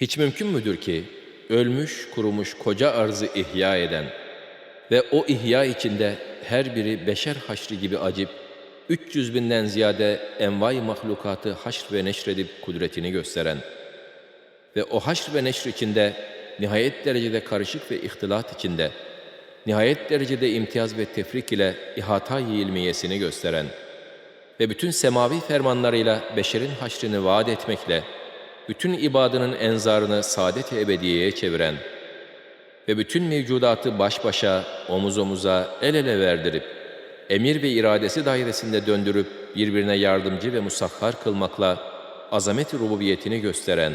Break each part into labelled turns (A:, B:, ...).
A: Hiç mümkün müdür ki ölmüş kurumuş koca arzı ihya eden ve o ihya içinde her biri beşer haşrı gibi acip 300 binden ziyade envai mahlukatı haşr ve neşredip kudretini gösteren ve o haşr ve neşr içinde nihayet derecede karışık ve ihtilat içinde nihayet derecede imtiyaz ve tefrik ile ihata yiyilmeyesini gösteren ve bütün semavi fermanlarıyla beşerin haşrını vaat etmekle bütün ibadının enzarını saadet-i ebediyeye çeviren ve bütün mevcudatı baş başa, omuz omuza, el ele verdirip, emir ve iradesi dairesinde döndürüp birbirine yardımcı ve musahhar kılmakla azamet-i rububiyetini gösteren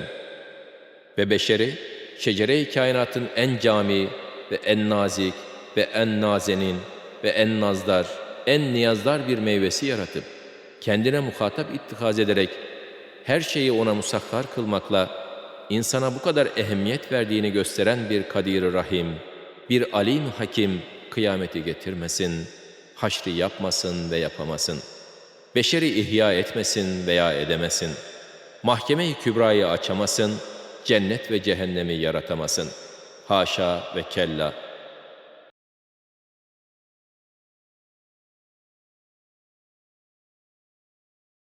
A: ve beşeri, şecere-i kainatın en cami ve en nazik ve en nazenin ve en nazdar, en niyazdar bir meyvesi yaratıp, kendine muhatap ittikaz ederek her şeyi ona musahhar kılmakla insana bu kadar ehemmiyet verdiğini gösteren bir kadir Rahim, bir alim hakim kıyameti getirmesin, haşri yapmasın ve yapamasın. Beşeri ihya etmesin veya edemesin. Mahkeme-i kübrayı açamasın, cennet ve cehennemi yaratamasın. Haşa ve kella.